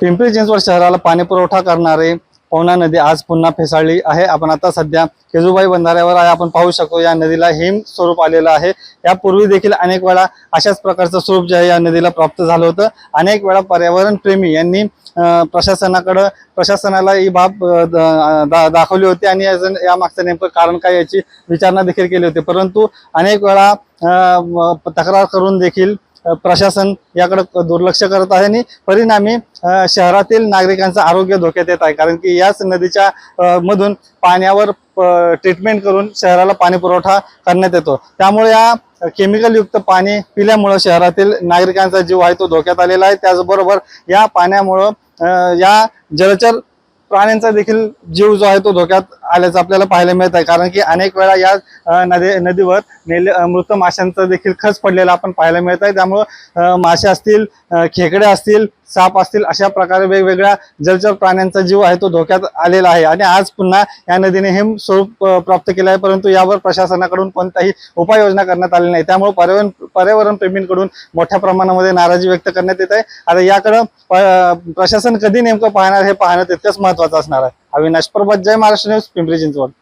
पिंपरी चिंचवड शहराला पाणी पुरवठा करणारे पवना नदी आज पुन्हा फेसाळली आहे. आपण आता सध्या केजूबाई बंधाऱ्यावर आहे. आपण पाहू शकतो या नदीला हिम स्वरूप आलेलं आहे. यापूर्वी देखील अनेक वेळा अशाच प्रकारचं स्वरूप जे आहे या नदीला प्राप्त झालं होतं. अनेक वेळा पर्यावरण प्रेमी यांनी प्रशासनाकडं प्रशासनाला ही बाब दा- दाखवली होती आणि याचं- या मागचं नेमकं कारण काय याची विचारणा देखील केली होती. परंतु अनेक वेळा तक्रार करून देखील प्रशासन याकडे दुर्लक्ष करत आहे आणि परिणामी शहरातील नागरिकांचं आरोग्य धोक्यात येत आहे. कारण की याच नदीच्या मधून पाण्यावर ट्रीटमेंट करून शहराला पाणी पुरवठा करण्यात येतो. त्यामुळे या केमिकल युक्त पाणी पिल्यामुळं शहरातील नागरिकांचा जीव आहे तो धोक्यात आलेला आहे. त्याचबरोबर या पाण्यामुळं या जलचर प्राण्यांचा देखील जीव जो आहे तो धोक्यात आल्याचं आपल्याला पाहायला मिळत आहे. कारण की अनेक वेळा या नदी नदीवर नेले मृत माशांचा देखील खच पडलेला आपण पाहायला मिळत आहे. त्यामुळं मासे असतील खेकडे असतील साप असतील अशा प्रकारे वेगवेगळ्या जलचर प्राण्यांचा जीव आहे तो धोक्यात आलेला आहे. आणि आज पुन्हा या नदीने हे स्वरूप प्राप्त केलं आहे परंतु यावर प्रशासनाकडून कोणताही उपाययोजना करण्यात आली नाही. त्यामुळे पर्यावरण पर्यावरण प्रेमींकडून मोठ्या प्रमाणामध्ये नाराजी व्यक्त करण्यात येत आहे. आता याकडं प्रशासन कधी नेमकं पाहणार हे पाहणं तितकंच महत्वाचं असणार आहे. अविनाश प्रभात जय महाराष्ट्र न्यूज पिंपरी चिंचवड.